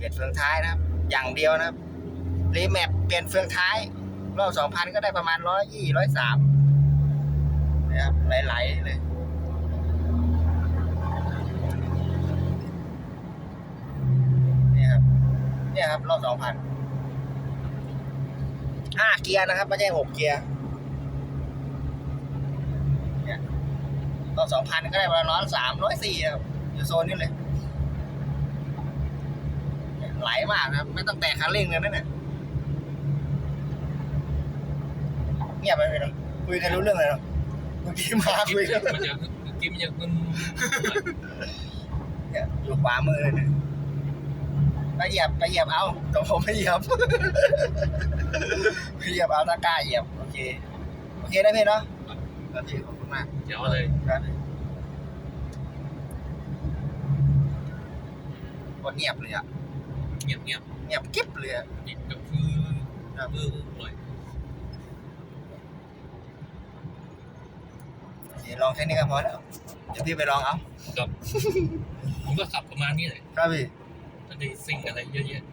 เปลี่ยนเฟืองท้ายนะครับ อย่างเดียวนะครับรีแมปเปลี่ยนเฟืองท้าย รอบสองพันก็ได้ประมาณร้อยยี่ร้อยสามนะครับไหลๆเลยเนี่ยครับเนี่ยครับ รอบสองพันห้าเกียร์นะครับ ไม่ใช่หกเกียร์รอบสองพันก็ได้ประมาณร้อยสามร้อยสี่ครับอยู่โซนนี้เลยเนี่ยไหล มากนะครับไม่ต้องแตะคันเร่งเลยนั่นเนี่ยเงียบไปเลยเนาะคุยกันรู้เรื่องเลยเนาะเมื่อกี้มาคุยกันมันจะกินมันจะมึนเนี่ยอยู่ขวามือเลยเนี่ยไปเหยียบไปเหยียบเอาแต่ผมไม่เหยียบไม่เหยียบเอาตะกร้าเหยียบโอเคโอเคได้พี่เนาะครับพี่ขอบคุณมากเดี๋ยวเลยครับกดเงียบเลยอะเงียบเงียบเงียบกิ๊บเลยอะจิตก็คือครับเออเลยโอเคลองแค่นี้ก็พอแล้วเดี๋ยวพี่ไปลองเอากับ ผมก็ขับประมาณนี้เลยครับพี่จะได้สิ่งอะไรเยอะแยะ